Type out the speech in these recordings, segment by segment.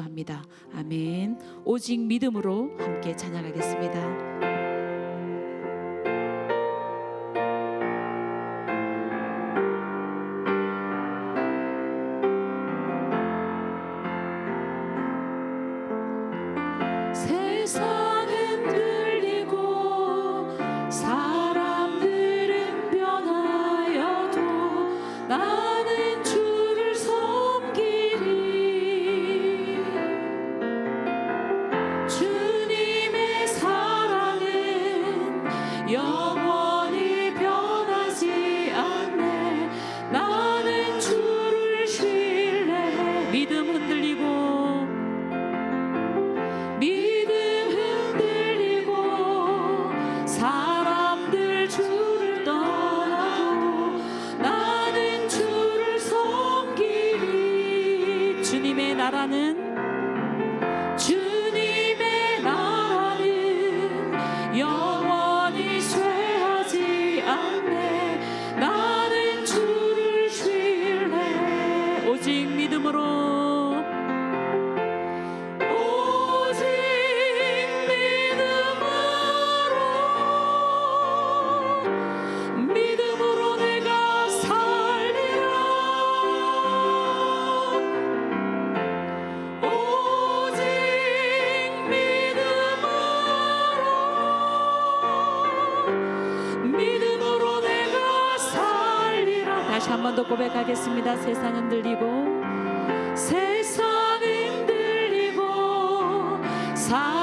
합니다. 아멘. 오직 믿음으로 함께 찬양하겠습니다. Be 같이 한 번 더 고백하겠습니다. 세상 흔들리고 세상 흔들리고 사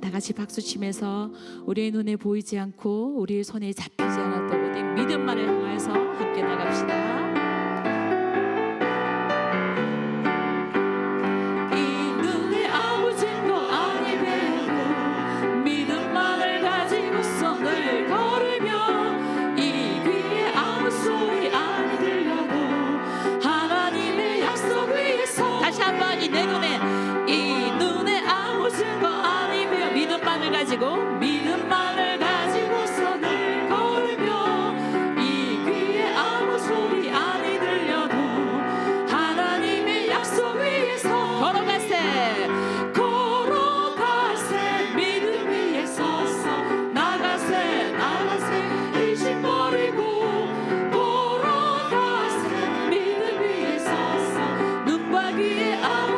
다 같이 박수 치면서 우리의 눈에 보이지 않고 우리의 손에 잡히지 않았던 믿음만을 we are.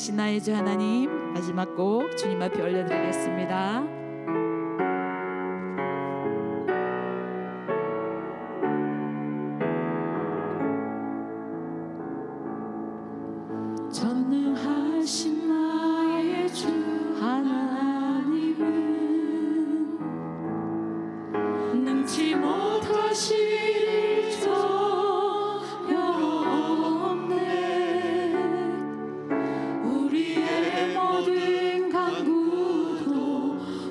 인도하신 나의 주 하나님 마지막 곡 주님 앞에 올려드리겠습니다. 전능하신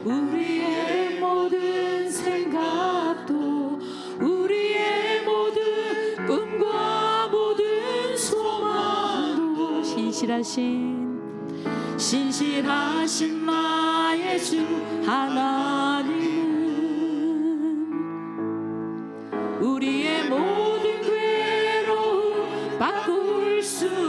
우리의 모든 생각도 우리의 모든 꿈과 모든 소망도 신실하신 신실하신 나의 주 하나님은 우리의 모든 괴로움 바꿀 수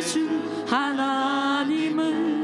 되신 하나님은